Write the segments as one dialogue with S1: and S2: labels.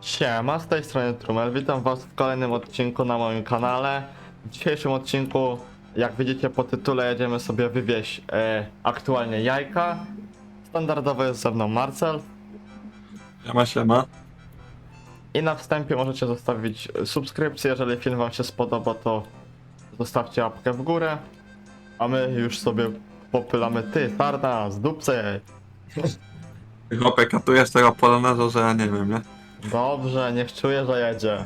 S1: Siema, z tej strony Trumel, witam was w kolejnym odcinku na moim kanale. W dzisiejszym odcinku, jak widzicie po tytule, jedziemy sobie wywieźć e, aktualnie jajka. Standardowo jest ze mną Marcel.
S2: Siema, siema.
S1: I na wstępie możecie zostawić subskrypcję, jeżeli film wam się spodoba, to zostawcie łapkę w górę. A my już sobie popylamy ty, Tarna, z dupce.
S2: Chłopie, katujesz tego poloneza, że ja nie wiem, nie?
S1: Dobrze, niech czuje, że jedzie.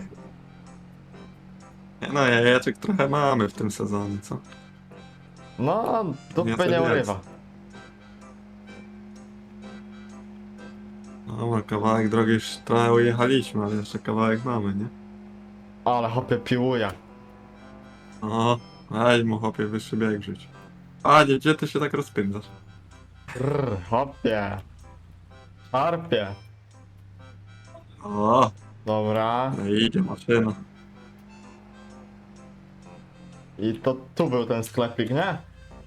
S2: Nie no, jajeczek trochę mamy w tym sezonie, co?
S1: No, dupy
S2: Więcej
S1: nie urywa.
S2: No, no, kawałek drogi już trochę ujechaliśmy, ale jeszcze kawałek mamy, nie?
S1: Ale hopie piłuje.
S2: O, daj mu chłopie wyższy bieg wrzuć. Panie, gdzie ty się tak rozpędzasz?
S1: Brr, hopie. Szarpie.
S2: O,
S1: Dobra.
S2: no idzie maszyna.
S1: I to tu był ten sklepik, nie?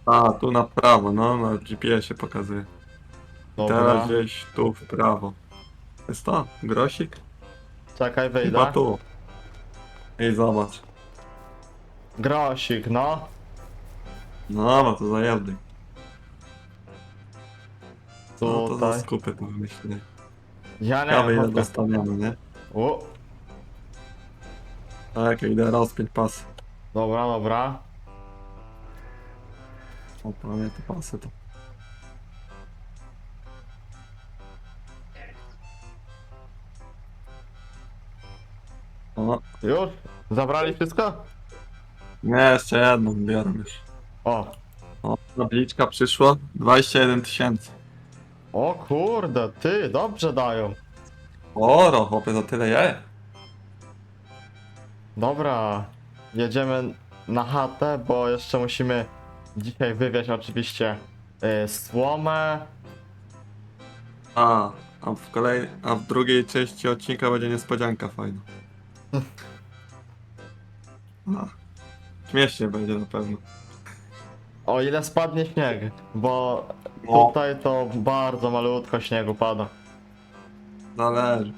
S2: A, tu na prawo, no, na GPS-ie pokazuje.
S1: Dobra.
S2: Teraz gdzieś tu w prawo. Jest to? Grosik?
S1: Czekaj,
S2: Chyba
S1: wyjdę.
S2: tu. Ej, zobacz.
S1: Grosik, no.
S2: No, no to zajebny. Co No, to za
S1: Tutaj.
S2: skupy wymyślili?
S1: Ja nie wiem,
S2: ile
S1: hopie.
S2: dostaniemy, nie?
S1: U,
S2: Tak, idę rozpiąć pas.
S1: Dobra, dobra.
S2: O, prawie te pasy to. O,
S1: Już? Zabrali wszystko?
S2: nie, jeszcze jedną biorę już.
S1: O.
S2: O, tabliczka przyszła, 21 tysięcy.
S1: O kurde, ty, dobrze dają.
S2: Oro, chłopie, za tyle je.
S1: Dobra. Jedziemy na chatę, bo jeszcze musimy dzisiaj wywieźć oczywiście y, słomę.
S2: A, a w kolej, a w drugiej części odcinka będzie niespodzianka fajna. A, śmiesznie będzie na pewno.
S1: O ile spadnie śnieg, bo
S2: No.
S1: tutaj to bardzo malutko śniegu pada.
S2: Zależy.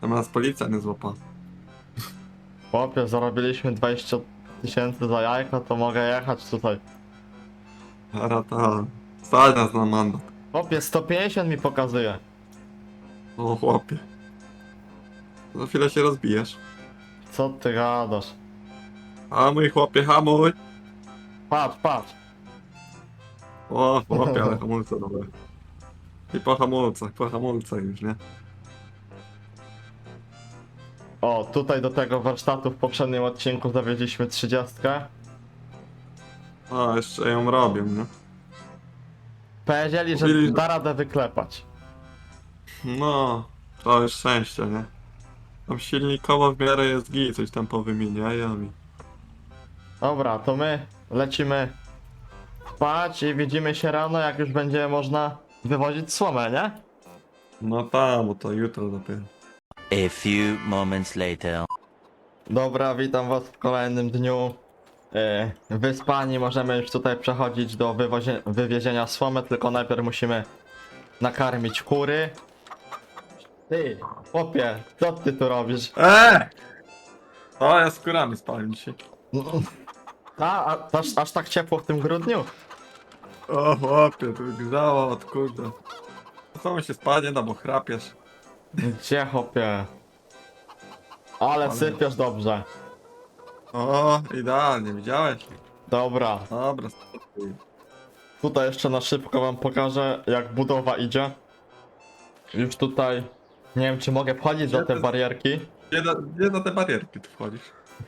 S2: Tam nas policja nie złapa.
S1: Chłopie, zarobiliśmy 20 tysięcy za jajko, to mogę jechać tutaj.
S2: Rata. Stać nas na mandat.
S1: Chłopie, 150 mi pokazuje.
S2: O chłopie. Za chwilę się rozbijesz.
S1: Co ty gadasz?
S2: Hamuj chłopie, hamuj!
S1: Patrz, patrz.
S2: O chłopie, ale hamulce dobre. I po hamulcach, po hamulcach już, nie?
S1: O, tutaj do tego warsztatu w poprzednim odcinku zawieźliśmy 30.
S2: A, jeszcze ją robią, nie?
S1: Powiedzieli, że
S2: Mówili-
S1: da radę wyklepać.
S2: No, to już szczęście, nie? Tam silnikowo w miarę jest git, coś tam powymieniają i...
S1: Dobra, to my lecimy spać i widzimy się rano, jak już będzie można wywozić słomę, nie?
S2: No tam, bo to jutro dopiero.
S3: A few moments later.
S1: Dobra, witam was w kolejnym dniu. Yy, wyspani możemy już tutaj przechodzić do wywozie- wywiezienia słomy, tylko najpierw musimy nakarmić kury. Ty, chłopie, co ty tu robisz?
S2: Eee! O, ja z kurami spałem dzisiaj.
S1: A, a aż, aż tak ciepło w tym grudniu?
S2: O chłopie, tu grzało od kurde. Co mi się spadnie, no bo chrapiesz.
S1: Gdzie chłopie? Ale
S2: Ale-
S1: sypiesz dobrze.
S2: O, idealnie, widziałeś?
S1: Dobra,
S2: Dobra, spokój.
S1: tutaj jeszcze na szybko wam pokażę jak budowa idzie. Już tutaj, nie wiem czy mogę wchodzić za te barierki,
S2: Gdzie na, gdzie na te barierki tu wchodzisz?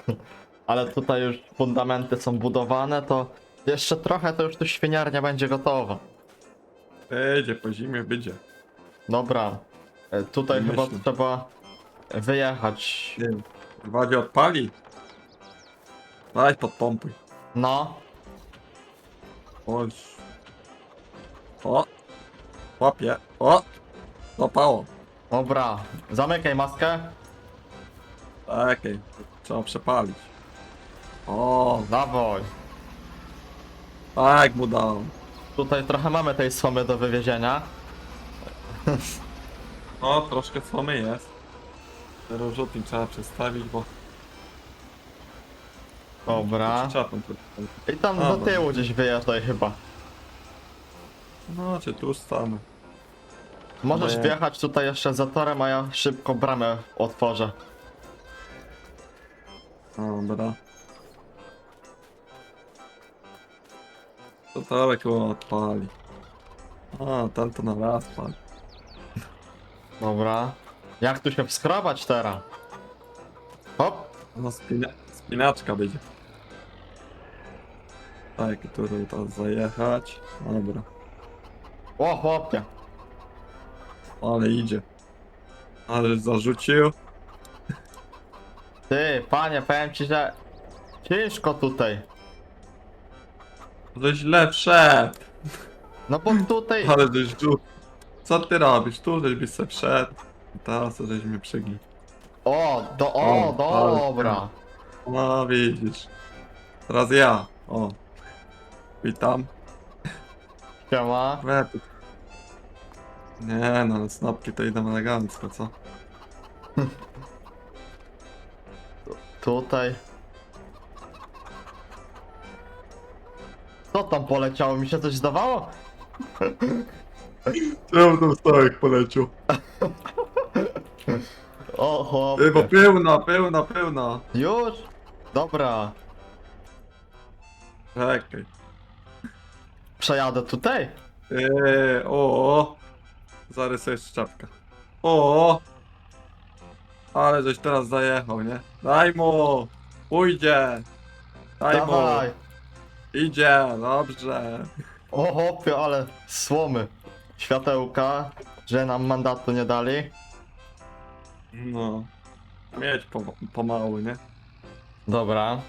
S1: ale tutaj już fundamenty są budowane, to jeszcze trochę to już tu świniarnia będzie gotowa.
S2: Będzie, po zimie będzie.
S1: Dobra, e, tutaj chyba trzeba wyjechać.
S2: Nie wiem. Wadzie odpali? Daj podpompuj.
S1: No,
S2: Chodź. O! Łapie. O! Złapało.
S1: dobra, zamykaj maskę.
S2: Okej, trzeba przepalić. O,
S1: Dawaj.
S2: tak mu dałem.
S1: Tutaj trochę mamy tej słomy do wywiezienia.
S2: O, troszkę słomy jest. Teraz rzutnik trzeba przestawić, bo...
S1: Dobra. I tam do
S2: bo-
S1: tyłu gdzieś wyjeżdżaj chyba.
S2: No, czy tu stanę.
S1: Możesz
S2: Nie.
S1: wjechać tutaj jeszcze za torem, a ja szybko bramę otworzę.
S2: Dobra. To Torek chyba odpali. A, ten to na raz pali.
S1: Dobra. Jak tu się wskrobać teraz? Hop.
S2: No, spina spinaczka będzie. Tak, tutaj to zajechać. Dobra.
S1: O chłopie.
S2: Ale idzie. Ale zarzucił.
S1: Ty, panie, powiem ci, że ciężko tutaj.
S2: To źle wszedł.
S1: No bo tutaj...
S2: Ale żeś tu. Co ty robisz? Tu żeś byś se wszedł. Teraz to żeś mnie przegnił.
S1: O, do, o,
S2: O,
S1: dobra.
S2: No widzisz. Teraz ja. O. Witam.
S1: Siema.
S2: We, tu- Nie no, snopki to idą elegancko, co?
S1: Tutaj. Co tam poleciało? Mi się coś zdawało?
S2: Czemu tam stołek polecił?
S1: O
S2: Ty, bo
S1: chłopie.
S2: pełna, pełna, pełna.
S1: Już? Dobra.
S2: Czekaj.
S1: Przejadę tutaj?
S2: Eee, o. Zarysuję szczepkę. O, ale żeś teraz zajechał, nie? Daj mu! Pójdzie! Daj
S1: Dawaj.
S2: Idzie, dobrze.
S1: O ale słomy. Światełka, że nam mandatu nie dali.
S2: No. Mieć po, pomału, nie?
S1: Dobra.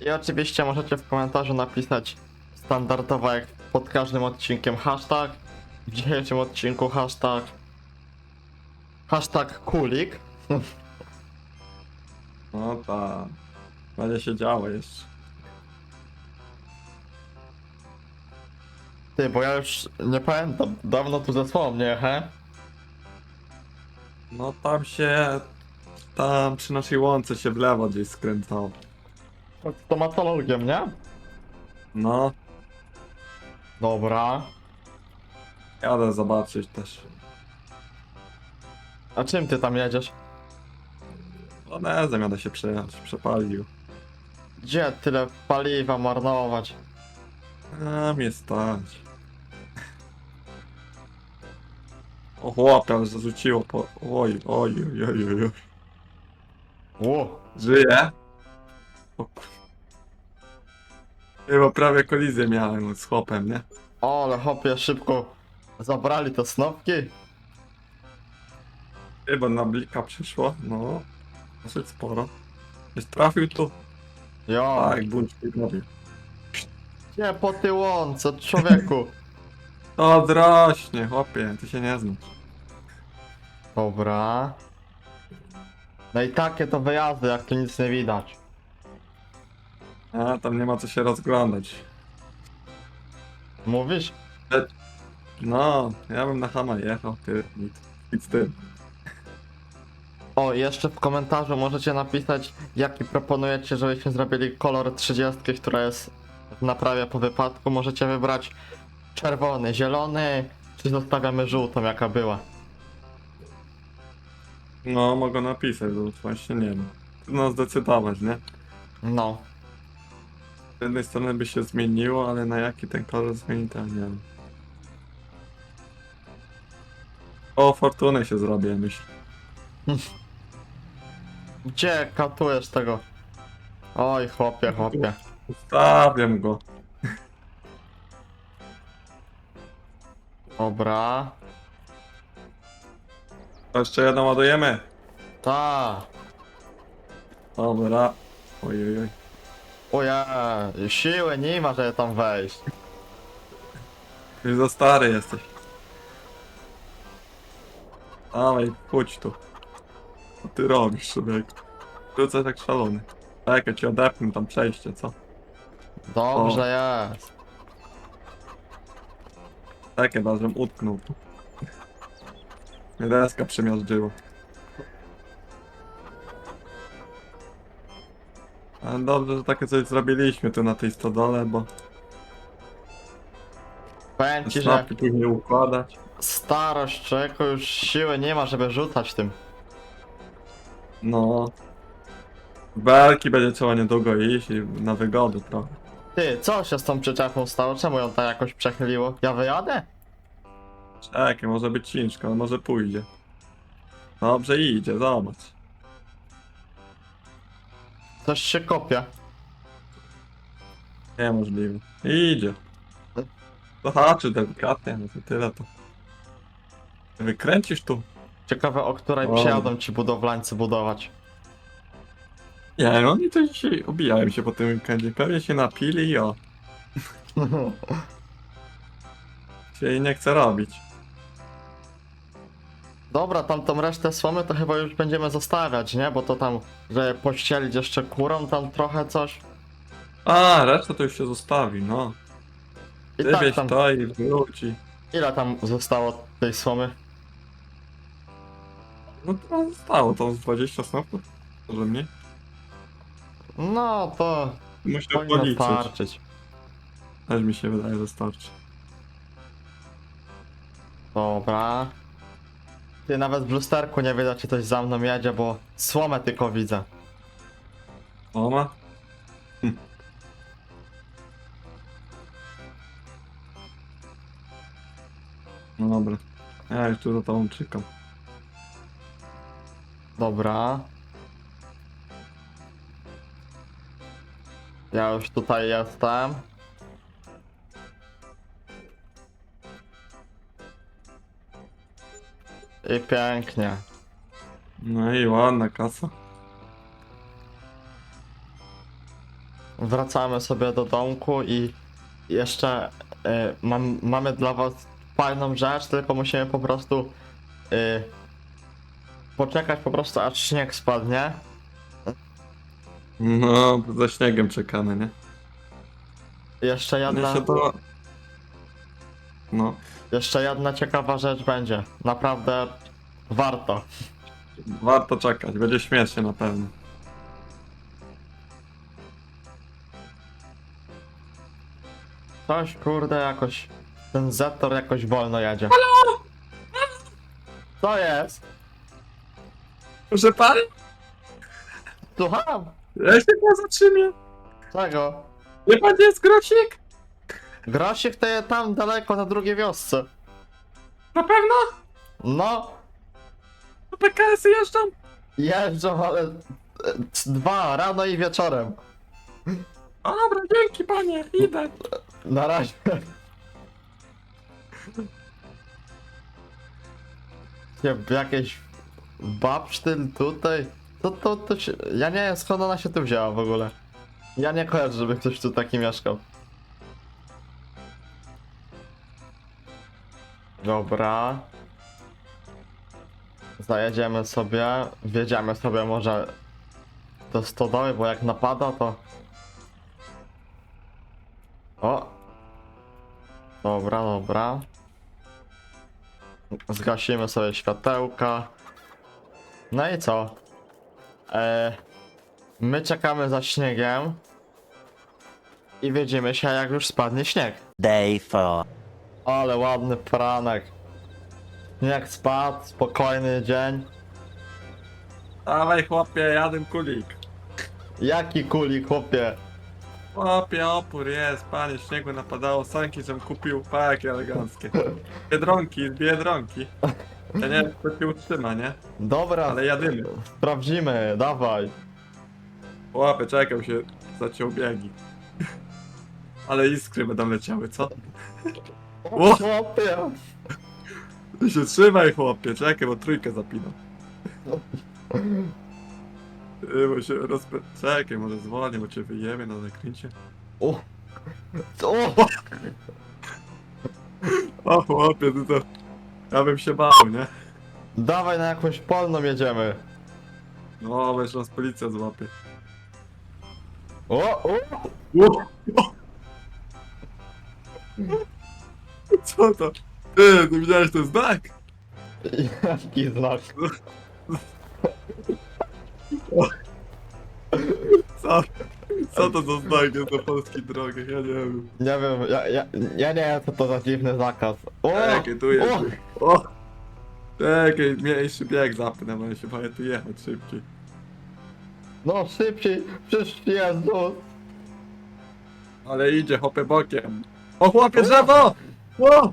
S1: I oczywiście możecie w komentarzu napisać standardowo jak pod każdym odcinkiem hashtag. W dzisiejszym odcinku hashtag hashtag kulik.
S2: No tak. Będzie się działo jeszcze.
S1: Ty, bo ja już nie pamiętam, dawno tu ze sobą nie he?
S2: No tam się... Tam przy naszej łące się w lewo gdzieś skręcało.
S1: Pod stomatologiem, nie?
S2: No,
S1: Dobra.
S2: jadę zobaczyć też.
S1: A czym ty tam jedziesz?
S2: Onezem jadę się przejechać, przepalił.
S1: Gdzie tyle paliwa marnować?
S2: A mnie stać. O chłopie, ale zarzuciło po... Oj, oj, oj, oj, oj, oj.
S1: Ło,
S2: Żyje? O Chyba prawie kolizję miałem z chłopem, nie?
S1: ale hopie szybko zabrali te snopki.
S2: Chyba na blika przyszło, no. Dosyć sporo. Jest trafił tu?
S1: Jo,
S2: Tak, bądź robił.
S1: nie po tyłące, człowieku.
S2: To drośnie, chłopie, ty się nie znasz.
S1: Dobra. No i takie to wyjazdy, jak tu nic nie widać.
S2: A, tam nie ma co się rozglądać.
S1: Mówisz?
S2: No, ja bym na Hama jechał, ty, nic, nic z tym.
S1: O, jeszcze w komentarzu możecie napisać, jaki proponujecie, żebyśmy zrobili kolor 30, która jest w naprawie po wypadku. Możecie wybrać czerwony, zielony, czy zostawiamy żółtą, jaka była.
S2: No, mogę napisać, bo właśnie nie wiem. Trudno zdecydować, nie?
S1: No.
S2: Z jednej strony by się zmieniło, ale na jaki ten kolor zmieni, to nie wiem. O, fortunę się zrobię, myślę.
S1: Gdzie katujesz tego? Oj, chłopie, chłopie.
S2: Ustawiam go.
S1: Dobra.
S2: To jeszcze jedną ładujemy.
S1: Ta.
S2: Dobra. Oj, oj, oj.
S1: Siły nie ma, żeby tam wejść.
S2: Już za stary jesteś. Dawaj, chodź tu. Co ty robisz, człowiek? Wrócę tak szalony. Tak, ja ci odepnę tam przejście, co?
S1: Dobrze jest.
S2: Tak, ja żebym utknął tu. Deska przemiażdżyło. Ale dobrze, że takie coś zrobiliśmy tu na tej stodole, bo
S1: Powiem ci, że
S2: później układać.
S1: starość człowieku już siły nie ma, żeby rzucać tym.
S2: No. Belki będzie trzeba niedługo iść i na wygodę trochę.
S1: Ty, co się z tą przyczepą stało? Czemu ją tak jakoś przechyliło? Ja wyjadę?
S2: Czekaj, może być ciężko, ale może pójdzie. Dobrze idzie, zobacz.
S1: Coś się kopie.
S2: Niemożliwe. Idzie. Zahaczy delikatnie, no to tyle to. Wykręcisz tu?
S1: Ciekawe, o której
S2: O.
S1: przyjadą ci budowlańcy budować.
S2: Nie, no oni to dzisiaj obijają się po tym weekendzie. Pewnie się napili i o. Się jej nie chce robić.
S1: Dobra, tamtą resztę słomy to chyba już będziemy zostawiać, nie? Bo to tam, że pościelić jeszcze kurą tam trochę coś.
S2: A, resztę to już się zostawi, no.
S1: I
S2: Ty
S1: tak tam,
S2: to i wróci.
S1: ile tam zostało tej słomy?
S2: No to zostało to z 20 snopów. Może mniej.
S1: No to
S2: Muszę
S1: powinno
S2: policzyć.
S1: starczyć.
S2: Też mi się wydaje, że starczy.
S1: Dobra. Ty nawet w lusterku nie widać, czy coś za mną jedzie, bo słomę tylko widzę.
S2: O ma? Hm. No dobra. Ja już tu za tobą czekam.
S1: Dobra. Ja już tutaj jestem. I pięknie.
S2: No i ładna kasa.
S1: Wracamy sobie do domku i jeszcze y, mam, mamy dla was fajną rzecz, tylko musimy po prostu y, poczekać po prostu aż śnieg spadnie.
S2: No, za śniegiem czekamy, nie?
S1: Jeszcze
S2: Nie
S1: jedna,
S2: się to... No,
S1: jeszcze jedna ciekawa rzecz będzie. Naprawdę warto.
S2: warto czekać, będzie śmiesznie na pewno.
S1: Coś kurde jakoś. Ten Zetor jakoś wolno jedzie. Halo! Co jest?
S2: Proszę pan?
S1: Słucham?
S2: Ja się pan zatrzymie.
S1: Czego?
S2: Nie pan jest grosik?
S1: Grosik to jest tam daleko na drugiej wiosce.
S2: Na pewno?
S1: No,
S2: Do PKS jeżdżą?
S1: jeżdżą, ale e, dwa, rano i wieczorem.
S2: O dobra, dzięki panie, idę.
S1: Na razie. Nie, Jakieś babsztyl tutaj. To, to, to się... Ja nie wiem skąd ona się tu wzięła w ogóle. Ja nie kojarzę, żeby ktoś tu taki mieszkał. Dobra. Zajedziemy sobie, wjedziemy sobie może do stodoły, bo jak napada to... O! Dobra, dobra. Zgasimy sobie światełka. No i co? E, my czekamy za śniegiem. I widzimy się jak już spadnie śnieg.
S3: Day 4.
S1: Ale ładny pranek. Śnieg spadł, spokojny dzień.
S2: Dawaj chłopie, jadę kulik.
S1: Jaki kulik, chłopie.
S2: Chłopie, opór jest, panie, śniegu napadało, sanki żem kupił, pa, jakie eleganckie. Biedronki, biedronki. Ja nie wiem, kto się utrzyma, nie?
S1: Dobra,
S2: Ale jadymy.
S1: sprawdzimy, dawaj.
S2: Chłopie, czekał się, zaciął biegi. Ale iskry będą leciały, co?
S1: O, chłopie.
S2: Ty się trzymaj, chłopie, czekaj, bo trójkę zapinam. Ty, bo się rozpę... Czekaj, może zwolnię, bo cię wyjemy na zakręcie.
S1: O. O.
S2: O, chłopie, ty to... Ja bym się bał, nie?
S1: Dawaj na jakąś polną jedziemy.
S2: No, weź nas policja złapie.
S1: O, o.
S2: Co to? Ty, ty widziałeś ten znak?
S1: Jaki znak?
S2: Co? Co to za znak jest na polskich drogach? Ja nie wiem.
S1: Nie wiem, ja, ja, ja nie wiem co to za dziwny zakaz. O!
S2: Czekaj, tu jest.
S1: o!
S2: O! Czekaj, mniejszy bieg zapnę, bo ja się boję tu jechać szybciej.
S1: No szybciej, przecież Jezus!
S2: Ale idzie, hopę bokiem. O chłopie, drzewo! O!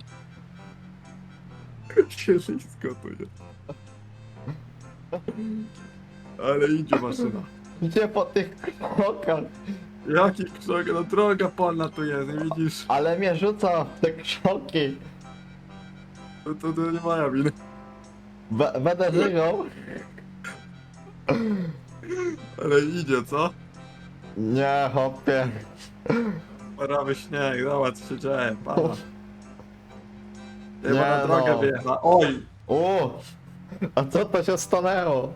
S2: Siedlisko tu jest. Ale idzie maszyna.
S1: Gdzie po tych krokach?
S2: Jaki krzak, no droga polna tu jest, nie widzisz?
S1: Ale mnie rzuca w te krzoki.
S2: To, to, to nie moja wina.
S1: Be- będę żyją?
S2: Ale idzie, co?
S1: Nie, hopie.
S2: Parawy śnieg, zobacz co się dzieje, pana. Nie,
S1: Nie
S2: na drogę
S1: no.
S2: Oj!
S1: O! A co to się stanęło?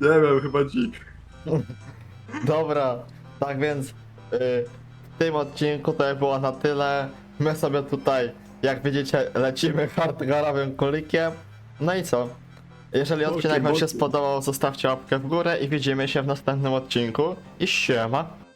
S2: Nie wiem, chyba dzik.
S1: Dobra, tak więc y, w tym odcinku to było na tyle. My sobie tutaj, jak widzicie, lecimy hardcorowym kulikiem. No i co? Jeżeli odcinek wam się spodobał, zostawcie łapkę w górę i widzimy się w następnym odcinku. I siema!